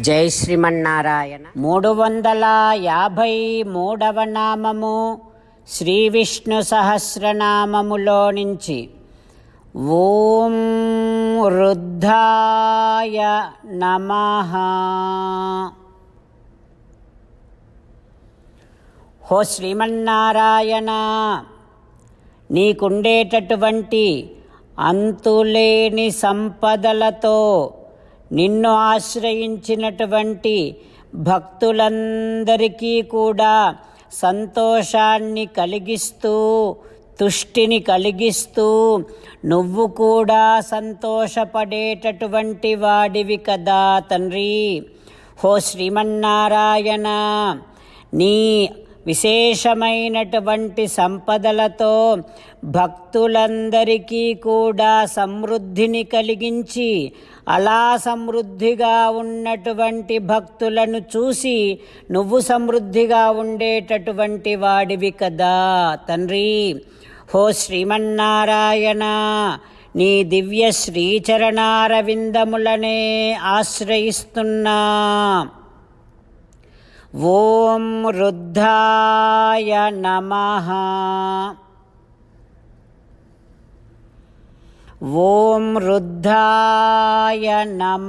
జై శ్రీమన్నారాయణ. మూడు వందల యాభై మూడవ నామము శ్రీ విష్ణు సహస్రనామములో నుంచి. ఓం రుద్ధాయ నమ. హో శ్రీమన్నారాయణ నీకుండేటటువంటి అంతులేని సంపదలతో నిన్ను ఆశ్రయించినటువంటి భక్తులందరికీ కూడా సంతోషాన్ని కలిగిస్తూ తుష్టిని కలిగిస్తూ నువ్వు కూడా సంతోషపడేటటువంటి వాడివి కదా తండ్రి. హో శ్రీమన్నారాయణ నీ విశేషమైనటువంటి సంపదలతో భక్తులందరికీ కూడా సమృద్ధిని కలిగించి అలా సమృద్ధిగా ఉన్నటువంటి భక్తులను చూసి నువ్వు సమృద్ధిగా ఉండేటటువంటి వాడివి కదా తండ్రి. హో శ్రీమన్నారాయణ నీ దివ్య శ్రీచరణారవిందములనే ఆశ్రయిస్తున్నా. ఓం రుద్ధాయ నమ. ఓం రుద్ధాయ నమ.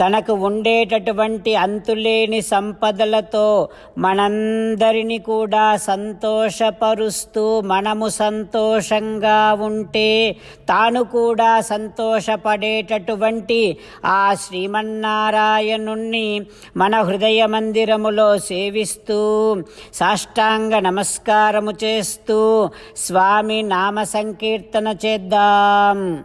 తనకు ఉండేటటువంటి అంతులేని సంపదలతో మనందరిని కూడా సంతోషపరుస్తూ మనము సంతోషంగా ఉంటే తాను కూడా సంతోషపడేటటువంటి ఆ శ్రీమన్నారాయణుణ్ణి మన హృదయ మందిరములో సేవిస్తూ సాష్టాంగ నమస్కారము చేస్తూ స్వామి నామ సంకీర్తన చేద్దాం.